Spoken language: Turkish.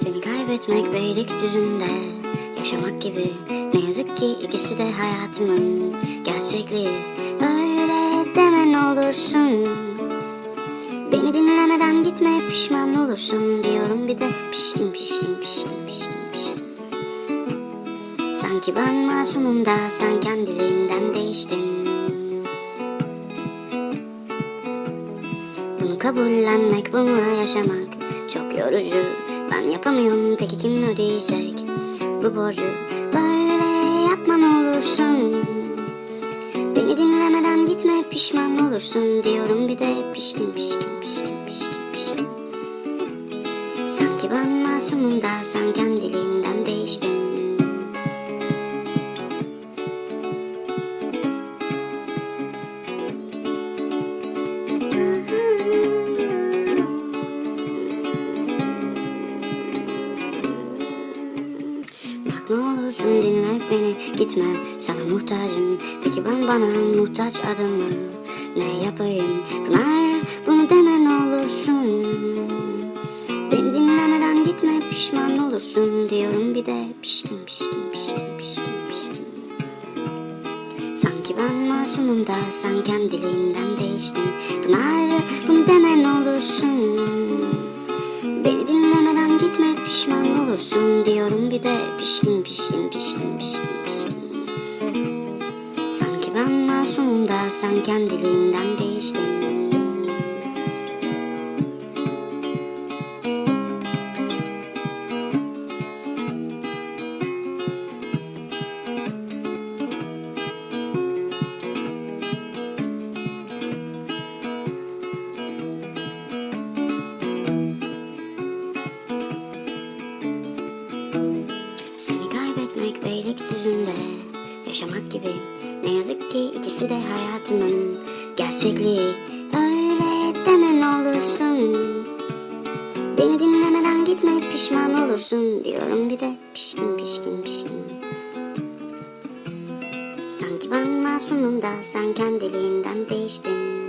Seni kaybetmek Beylikdüzü'nde. Yaşamak gibi. Ne yazık ki ikisi de hayatımın Gerçekliği. Öyle deme ne olursun. Beni dinlemeden gitme pişman olursun Diyorum. Bir de pişkin pişkin pişkin pişkin pişkin. Sanki ben masumum da sen kendiliğinden değiştin. Bunu kabullenmek, bununla yaşamak çok yorucu. Ben yapamıyorum, peki kim ödeyecek bu borcu? Böyle yapma ne olursun. Beni dinlemeden gitme, pişman olursun diyorum bir de pişkin pişkin pişkin pişkin pişkin. Sanki ben masumum da sen kendiliğinden değiştin. Olursun dinle beni gitme sana muhtacım. Peki ben bana muhtaç adamım. Ne yapayım? Pınar bunu deme ne olursun. Beni dinlemeden gitme pişman olursun Diyorum. Bir de pişkin pişkin pişkin pişkin pişkin. Sanki ben masumum da sen kendiliğinden değiştin. Pınar bunu deme ne olursun. Beni dinlemeden gitme pişman olursun diyorum. Bir de pişkin pişkin pişkin pişkin pişkin. Sanki ben masumum da sen kendiliğinden değiştin kaybetmek Beylikdüzü'nde Yaşamak gibi. Ne yazık ki ikisi de hayatımın Gerçekliği. Öyle deme ne olursun. Beni dinlemeden gitme pişman olursun Diyorum. Bir de pişkin pişkin pişkin. Sanki ben masumum da sen kendiliğinden değiştin